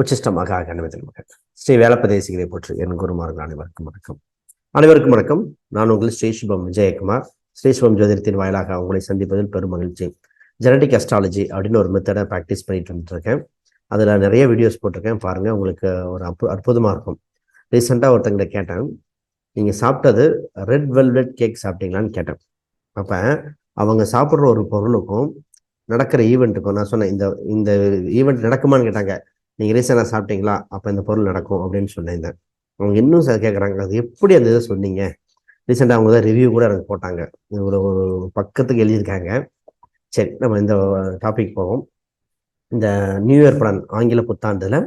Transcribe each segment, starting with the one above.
உச்சிஷ்டமாக மகா மகன் ஸ்ரீ வேலப்பதேசிகளை போற்று என் குருமார்கள் அனைவருக்கும் வணக்கம். அனைவருக்கும் வணக்கம். நான் உங்கள் ஸ்ரீ சுபம் விஜயகுமார். ஸ்ரீ சுபம் ஜோதிடத்தின் வாயிலாக உங்களை சந்திப்பதில் பெரும் மகிழ்ச்சி. ஜெனடிக் அஸ்ட்ராலஜி அப்படின்னு ஒரு மெத்தடை ப்ராக்டிஸ் பண்ணிட்டு வந்துருக்கேன் அதில் நிறைய வீடியோஸ் போட்டிருக்கேன். பாருங்கள் உங்களுக்கு ஒரு அற்பு அற்புதமாக இருக்கும். ரீசெண்டாக ஒருத்தங்கிட்ட கேட்டேன். நீங்கள் சாப்பிட்டது ரெட் வெல்வெட் கேக் சாப்பிட்டீங்களான்னு கேட்டேன். அப்போ அவங்க சாப்பிட்ற ஒரு பொருளுக்கும் நடக்கிற ஈவெண்ட்டுக்கும் நான் சொன்னேன் இந்த இந்த ஈவெண்ட் நடக்குமான்னு கேட்டாங்க. நீங்கள் ரீசெண்டாக சாப்பிட்டீங்களா? அப்போ இந்த பொருள் நடக்கும் அப்படின்னு சொன்னேன் அவங்க இன்னும் சார் கேட்குறாங்க அது எப்படி அந்த இதை சொன்னீங்க? ரீசெண்டாக அவங்க தான் ரிவ்யூ கூட எனக்கு போட்டாங்க. ஒரு ஒரு பக்கத்துக்கு எழுதியிருக்காங்க. சரி நம்ம இந்த டாபிக் போவோம். இந்த நியூ இயர் பலன் ஆங்கில புத்தாண்டில்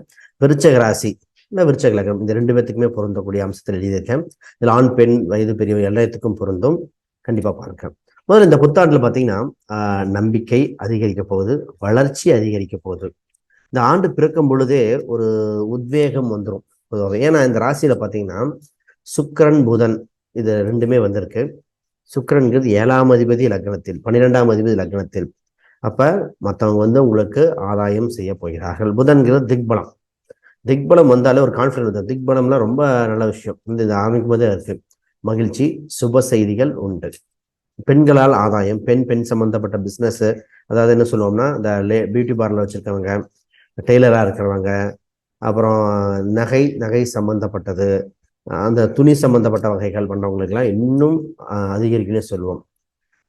விருச்சக ராசி இல்லை விருச்சக லக்னம் இந்த ரெண்டு பேர்த்துக்குமே பொருந்தக்கூடிய அம்சத்தில் எழுதியிருக்கேன். இதில் ஆண் பெண் வயது பெரியவங்க எல்லாத்துக்கும் பொருந்தும். கண்டிப்பாக பார்க்க முதல்ல இந்த புத்தாண்டில் பார்த்தீங்கன்னா நம்பிக்கை அதிகரிக்க போகுது வளர்ச்சி அதிகரிக்க போகுது. இந்த ஆண்டு பிறக்கும் பொழுதே ஒரு உத்வேகம் வந்துடும் பொதுவாக ஏன்னா இந்த ராசியில பார்த்தீங்கன்னா சுக்கரன் புதன் இது ரெண்டுமே வந்திருக்கு. சுக்கரன்கிறது ஏழாம் அதிபதி லக்னத்தில் பன்னிரெண்டாம் அதிபதி லக்னத்தில். அப்ப மற்றவங்க வந்து உங்களுக்கு ஆதாயம் செய்ய போகிறார்கள். புதன்கிறது திக்பலம். திக்பலம் வந்தாலே ஒரு கான்ஃபிடன்ஸ் வந்து திக்பலம்லாம் ரொம்ப நல்ல விஷயம். இந்த இது ஆரம்பிக்கும் போதே இருக்கு. மகிழ்ச்சி சுப செய்திகள் உண்டு. பெண்களால் ஆதாயம் பெண் பெண் சம்பந்தப்பட்ட பிஸ்னஸ் அதாவது என்ன சொல்லுவோம்னா இந்த லே பியூட்டி பார்லர் வச்சிருக்கவங்க டெய்லராக இருக்கிறவங்க. அப்புறம் நகை நகை சம்பந்தப்பட்டது. அந்த துணி சம்பந்தப்பட்ட வகைகள் பண்ணுறவங்களுக்கெல்லாம் இன்னும் அதிகரிக்குன்னே சொல்லுவோம்.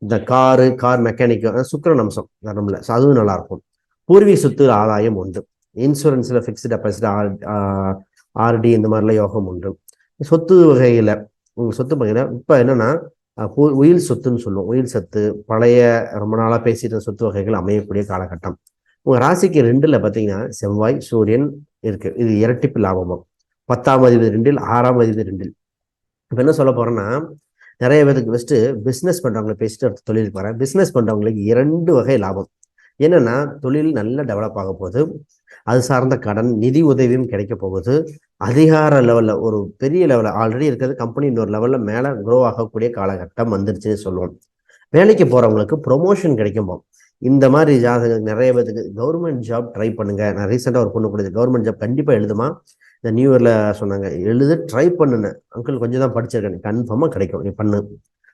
இந்த காரு கார் மெக்கானிக் சுக்கரன் அம்சம் நம்மள ஸோ அதுவும் நல்லாயிருக்கும். பூர்வீக சொத்து ஆதாயம் உண்டு இன்சூரன்ஸில் ஃபிக்ஸ்டு டெபாசிட் ஆர் ஆர்டி இந்த மாதிரிலாம் யோகம் உண்டு. சொத்து வகையில் உங்கள் சொத்து பார்த்தீங்கன்னா இப்போ என்னென்னா உயில் சொத்துன்னு சொல்லுவோம். உயில் சொத்து பழைய ரொம்ப நாளாக பேசிட்டு சொத்து வகைகள் அமையக்கூடிய காலகட்டம். உங்கள் ராசிக்கு ரெண்டில் பார்த்தீங்கன்னா செவ்வாய் சூரியன் இருக்கு. இது இரட்டிப்பு லாபமும். பத்தாம் அதிபதி ரெண்டில் ஆறாம் அதிபதி ரெண்டில். இப்போ என்ன சொல்ல போறேன்னா நிறைய பேருக்கு ஃபஸ்ட்டு பிஸ்னஸ் பண்ணுறவங்களை பேசிட்டு அடுத்த தொழிலுக்கு வரேன் பிஸ்னஸ் பண்ணுறவங்களுக்கு இரண்டு வகை லாபம். என்னன்னா தொழில் நல்ல டெவலப் ஆக போகுது. அது சார்ந்த கடன் நிதி உதவியும் கிடைக்க போகுது. அதிகார லெவலில் ஒரு பெரிய லெவலில் ஆல்ரெடி இருக்கிறது கம்பெனி இன்னொரு லெவலில் மேலே க்ரோ ஆகக்கூடிய காலகட்டம் வந்துருச்சுன்னு சொல்லுவோம். வேலைக்கு போகிறவங்களுக்கு ப்ரொமோஷன் கிடைக்கும் இந்த மாதிரி ஜாதக நிறைய பேருக்கு கவர்மெண்ட் ஜாப் ட்ரை பண்ணுங்க. நான் ரீசெண்டாக ஒரு பொண்ணு கொடுத்து கவர்மெண்ட் ஜாப் கண்டிப்பாக எழுதுமா? இந்த நியூ இயர்ல சொன்னாங்க எழுது ட்ரை பண்ணுனேன். அங்கிள் கொஞ்சம் தான் படிச்சிருக்கேன் கன்ஃபார்மாக கிடைக்கும் நீ பண்ணு.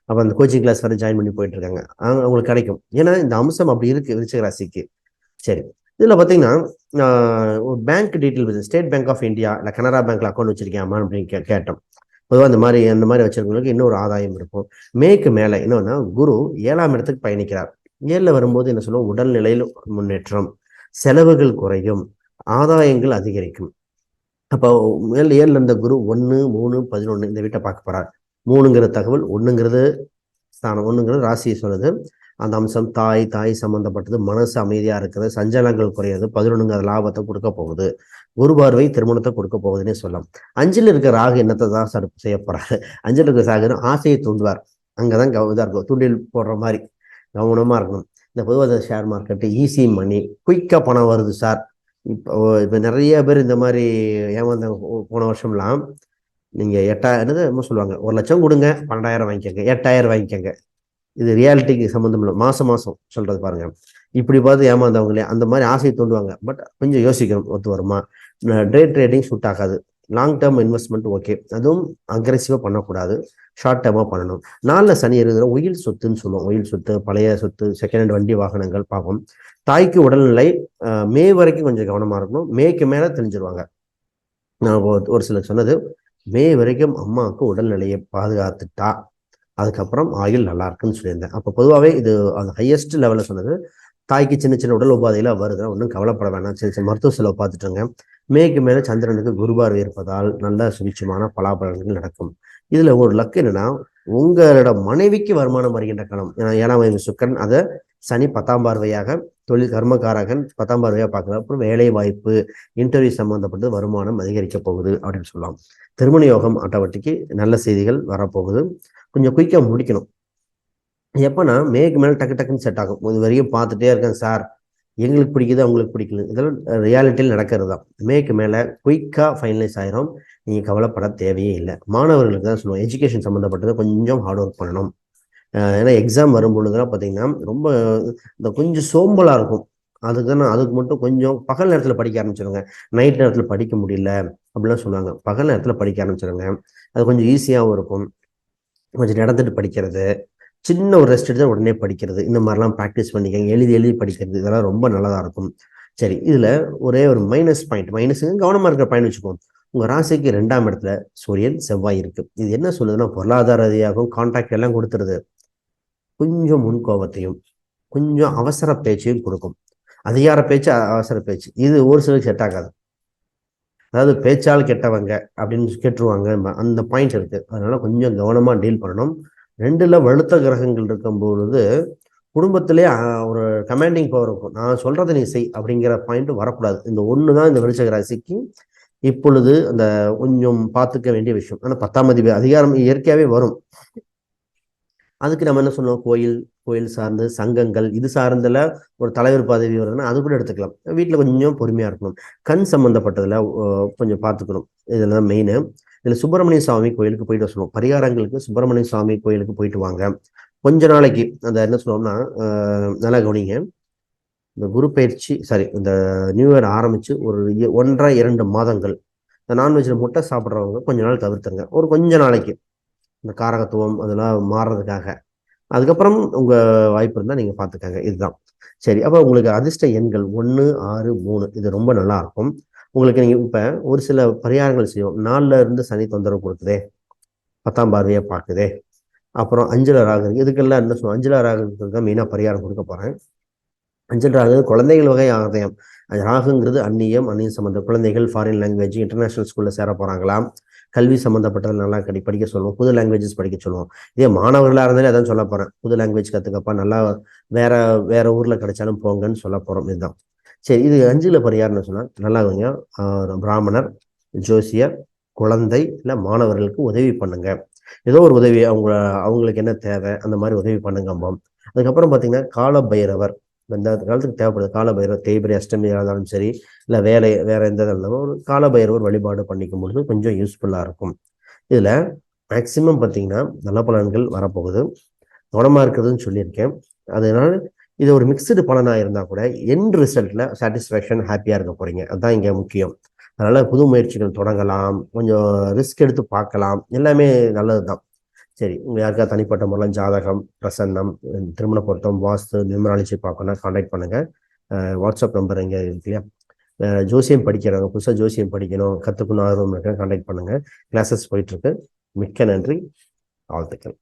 அப்போ அந்த கோச்சிங் கிளாஸ் வரை ஜாயின் பண்ணி போயிட்டு இருக்காங்க. அவங்களுக்கு கிடைக்கும். ஏன்னா இந்த அம்சம் அப்படி இருக்கு விருச்சிக ராசிக்கு. சரி. இதில் பார்த்தீங்கன்னா bank detail state bank of India இல்லை கனரா பேங்க்ல அக்கௌண்ட் வச்சிருக்கேன் அப்படின்னு கே கேட்டோம். பொதுவாக அந்த மாதிரி அந்த மாதிரி வச்சிருக்கவங்களுக்கு இன்னொரு ஆதாயம் இருக்கும். மேக்கு மேலே என்னன்னா குரு ஏழாம் இடத்துக்கு பயணிக்கிறார். ஏழில் வரும்போது என்ன சொல்லுவோம்? உடல்நிலையில் முன்னேற்றம் செலவுகள் குறையும் ஆதாயங்கள் அதிகரிக்கும். அப்போ மேல் ஏழில் இருந்த குரு ஒன்று மூணு பதினொன்று இந்த வீட்டை பார்க்க போகிறார் மூணுங்கிற தகவல் ஒன்றுங்கிறது ஸ்தானம் ஒன்றுங்கிறது ராசியை சொல்லுது. அந்த அம்சம் தாய் தாய் சம்பந்தப்பட்டது மனசு அமைதியாக இருக்கிறது சஞ்சலங்கள் குறையாது பதினொன்றுங்கிற லாபத்தை கொடுக்க போகுது குரு பார்வை திருமணத்தை கொடுக்க போகுதுன்னே சொல்லலாம். அஞ்சில் இருக்கிற ராகு என்னத்தை தான் செய்ய போகிறாரு அஞ்சில் இருக்கிற சாகு ஆசையை தூண்டுவார். அங்கதான் இதாக இருக்கும் தூண்டில் போடுற மாதிரி. கவனமாக இருக்கணும். இந்த பொதுவாக ஷேர் மார்க்கெட்டு ஈஸி மணி குயிக்காக பணம் வருது சார் இப்போ இப்போ நிறைய பேர் இந்த மாதிரி ஏமாந்த போன வருஷம்லாம் நீங்கள் எட்டாயிரம் என்னது சொல்லுவாங்க. ஒரு லட்சம் கொடுங்க பன்னெண்டாயிரம் வாங்கிக்கோங்க எட்டாயிரம் வாங்கிக்கோங்க. இது ரியாலிட்டிக்கு சம்மந்தம் இல்லை. மாதம் மாதம் சொல்கிறது பாருங்கள் இப்படி பார்த்து ஏமாந்தவங்களே அந்த மாதிரி ஆசையை தூண்டுவாங்க. பட் கொஞ்சம் யோசிக்கணும் ஒத்து வருமா? டே ட்ரேடிங் சூட் ஆகாது. லாங் டேர்ம் இன்வெஸ்ட்மெண்ட் ஓகே அதுவும் அக்ரெசிவாக பண்ணக்கூடாது. ஷார்ட் டேர்மாக பண்ணணும். நாளில் சனி இருக்கிற உயில் சொத்துன்னு சொல்லுவோம். உயில் சொத்து பழைய சொத்து செகண்ட் ஹேண்ட் வண்டி வாகனங்கள் பார்ப்போம் தாய்க்கு உடல்நிலை மே வரைக்கும் கொஞ்சம் கவனமாக இருக்கணும். மேக்கு மேலே தெரிஞ்சிருவாங்க நான் ஒரு சிலர் சொன்னது மே வரைக்கும் அம்மாவுக்கு உடல்நிலையை பாதுகாத்துட்டா அதுக்கப்புறம் ஆயுள் நல்லா இருக்குன்னு சொல்லியிருந்தேன். அப்போ பொதுவாகவே இது அந்த ஹையஸ்ட் லெவலில் சொன்னது தாய்க்கு சின்ன சின்ன உடல் உபாதைகளாக வருது ஒன்றும் கவலைப்பட வேணாம். சின்ன சின்ன மருத்துவ செலவு பார்த்துட்டுங்க மேற்கு மேலே சந்திரனுக்கு குருபார்வை இருப்பதால் நல்ல சுபிட்சமான பலாபலன்கள் நடக்கும். இதில் ஒரு லக்கு என்னன்னா உங்களோட மனைவிக்கு வருமானம் வருகின்ற காலம் ஏன்னா ஏழாம் சுக்கரன் அதை சனி பத்தாம் பார்வையாக தொழில் கர்மகாரகன் பத்தாம் பார்வையாக பார்க்குற அப்புறம் வேலை வாய்ப்பு இன்டர்வியூ சம்பந்தப்பட்டு வருமானம் அதிகரிக்க போகுது அப்படின்னு சொல்லலாம். திருமண யோகம் ஆட்டோமேட்டிக்கு நல்ல செய்திகள் வரப்போகுது. கொஞ்சம் குயிக்காக முடிக்கணும். எப்போனா மேக்கு மேலே டக்கு டக்குன்னு செட் ஆகும். இது வரையும் பார்த்துட்டே இருக்கேன் சார். எங்களுக்கு பிடிக்குது அவங்களுக்கு பிடிக்கல? இதெல்லாம் ரியாலிட்டியில் நடக்கிறது தான். மேற்கு மேலே குயிக்காக ஃபைனலைஸ் ஆயிரும். நீங்கள் கவலைப்பட தேவையே இல்லை. மாணவர்களுக்கு தான் சொல்லுவோம் எஜுகேஷன் சம்மந்தப்பட்டது கொஞ்சம் ஹார்ட் ஒர்க் பண்ணணும். ஏன்னா எக்ஸாம் வரும்பொழுதுலாம் பார்த்தீங்கன்னா ரொம்ப இந்த கொஞ்சம் சோம்பலாக இருக்கும். அதுக்கு தான் அதுக்கு மட்டும் கொஞ்சம் பகல் நேரத்தில் படிக்க ஆரம்பிச்சிருங்க நைட் நேரத்தில் படிக்க முடியல அப்படிலாம் சொல்லுவாங்க. பகல் நேரத்தில் படிக்க ஆரம்பிச்சிருங்க அது கொஞ்சம் ஈஸியாகவும் இருக்கும். கொஞ்சம் நடந்துட்டு படிக்கிறது. சின்ன ஒரு ரெஸ்ட் எடுத்தால் உடனே படிக்கிறது. இந்த மாதிரிலாம் ப்ராக்டிஸ் பண்ணிக்கங்க. எழுதி எழுதி படிக்கிறது. இதெல்லாம் ரொம்ப நல்லதாக இருக்கும். சரி இதில் ஒரே ஒரு மைனஸ் பாயிண்ட் மைனஸுங்க கவனமாக இருக்கிற பாயிண்ட் வச்சுக்கோங்க. உங்கள் ராசிக்கு ரெண்டாம் இடத்துல சூரியன் செவ்வாய் இருக்குது இது என்ன சொல்லுதுன்னா பொருளாதார ரீதியாகவும் கான்டாக்ட் எல்லாம் கொடுத்துருது. கொஞ்சம் முன்கோபத்தையும் கொஞ்சம் அவசர பேச்சையும் கொடுக்கும். அதிகார பேச்சு அவசர பேச்சு. இது ஒரு சிலருக்கு செட் ஆகாது. அதாவது பேச்சால் கெட்டவங்க அப்படின்னு கேட்டுருவாங்க. அந்த பாயிண்ட் இருக்குது அதனால கொஞ்சம் கவனமாக டீல் பண்ணணும். ரெண்டுல வலுத்த கிரகங்கள் இருக்கும் பொழுது குடும்பத்திலே ஒரு கமாண்டிங் பவர் இருக்கும். நான் சொல்றதை நீ செய் அப்படிங்கிற பாயிண்ட் வரக்கூடாது. இந்த ஒன்று தான் இந்த வெளிச்ச ராசிக்கு இப்பொழுது அந்த கொஞ்சம் பார்த்துக்க வேண்டிய விஷயம். ஆனால் பத்தாம் மதிப்பு அதிகாரம் இயற்கையாகவே வரும். அதுக்கு நம்ம என்ன சொல்லுவோம் கோயில் கோயில் சார்ந்து சங்கங்கள் இது சார்ந்தல ஒரு தலைவர் பதவி வருதுன்னா அது கூட எடுத்துக்கலாம். வீட்டில் கொஞ்சம் பொறுமையாக இருக்கணும். கண் சம்மந்தப்பட்டதில் கொஞ்சம் பார்த்துக்கணும். இதில் தான் இதில் சுப்பிரமணிய சுவாமி கோயிலுக்கு போயிட்டு சொல்லுவோம். பரிகாரங்களுக்கு சுப்பிரமணிய சுவாமி கோயிலுக்கு போயிட்டு வாங்க. கொஞ்ச நாளைக்கு அந்த என்ன சொல்லுவோம்னா நல்லா கவனிங்க. இந்த குரு பயிற்சி சாரி இந்த நியூ இயர் ஆரம்பிச்சு ஒரு ஒன்றரை இரண்டு மாதங்கள். இந்த நான்வெஜ்ஜில் முட்டை சாப்பிட்றவங்க கொஞ்ச நாள் தவிர்த்துங்க ஒரு கொஞ்ச நாளைக்கு. இந்த காரகத்துவம் அதெல்லாம் மாறுறதுக்காக. அதுக்கப்புறம் உங்க வாய்ப்பு இருந்தால் நீங்கள் பார்த்துக்கங்க இதுதான். சரி அப்போ உங்களுக்கு அதிர்ஷ்ட எண்கள் ஒன்று ஆறு மூணு. இது ரொம்ப நல்லா இருக்கும். உங்களுக்கு நீங்கள் இப்போ ஒரு சில பரிகாரங்கள் செய்வோம். நாலில் இருந்து சனி தொந்தரவு கொடுக்குதே. பத்தாம் பார்வையை பார்க்குதே. அப்புறம் அஞ்சல ராகு இதுக்கெல்லாம் என்ன சொல்லுவோம் அஞ்சல ராகுக்கு தான் மெயினாக பரிகாரம் கொடுக்க போகிறேன் அஞ்சல் ராகு குழந்தைகள் வகை ஆகதயம் ராகுங்கிறது அந்நியம் அந்நியம் சம்மந்த குழந்தைகள் ஃபாரின் லாங்குவேஜ் இன்டர்நேஷனல் ஸ்கூலில் சேர போகிறாங்களாம் கல்வி சம்மந்தப்பட்டது நல்லா கடி படிக்க சொல்லுவோம். புது லாங்குவேஜஸ் படிக்க சொல்லுவோம். இதே மாணவர்களாக இருந்தாலே அதான் சொல்ல போகிறேன் புது லாங்குவேஜ் கற்றுக்கப்பா நல்லா வேற வேற ஊரில் கிடைச்சாலும் போங்கன்னு சொல்ல போகிறோம் இதுதான். சரி இது அஞ்சில் பரிகாரம்னு சொன்னால் நல்லா பிராமணர் ஜோசியர் குழந்தை இல்லை மாணவர்களுக்கு உதவி பண்ணுங்க. ஏதோ ஒரு உதவி அவங்க அவங்களுக்கு என்ன தேவை அந்த மாதிரி உதவி பண்ணுங்க அதுக்கப்புறம் பார்த்தீங்கன்னா கால பைரவர் இந்த காலத்துக்கு தேவைப்படுது காலபைரவர் தேய்பிரி அஷ்டமி இருந்தாலும் சரி இல்லை வேலை வேற எந்த இருந்தாலும் ஒரு காலபைரவர் வழிபாடு பண்ணிக்கும் பொழுது கொஞ்சம் யூஸ்ஃபுல்லாக இருக்கும். இதில் மேக்சிமம் பார்த்தீங்கன்னா நல்ல பலன்கள் வரப்போகுது. கவனமாக இருக்கிறதுன்னு சொல்லியிருக்கேன். அதனால இது ஒரு மிக்சடு பலனாக இருந்தால் கூட என் ரிசல்ட்டில் சாட்டிஸ்ஃபேக்ஷன் ஹாப்பியாக இருக்க போகிறீங்க அதுதான் இங்கே முக்கியம். அதனால் புது முயற்சிகள் தொடங்கலாம் கொஞ்சம் ரிஸ்க் எடுத்து பார்க்கலாம். எல்லாமே நல்லது தான் சரி உங்கள் யாருக்கா தனிப்பட்ட முறையில் ஜாதகம் பிரசன்னம் திருமண பொருத்தம் வாஸ்து நியூமராலஜி பார்க்கணும் கான்டாக்ட் பண்ணுங்கள் வாட்ஸ்அப் நம்பர் இங்கே இருக்கு இல்லையா? ஜோசியம் படிக்கிறவங்க புதுசாக ஜோசியம் படிக்கணும் கற்றுக்கணும் ஆர்வம் இருக்க கான்டாக்ட் பண்ணுங்கள் கிளாஸஸ் போயிட்டுருக்கு மிக்க நன்றி. வாழ்த்துக்கள்.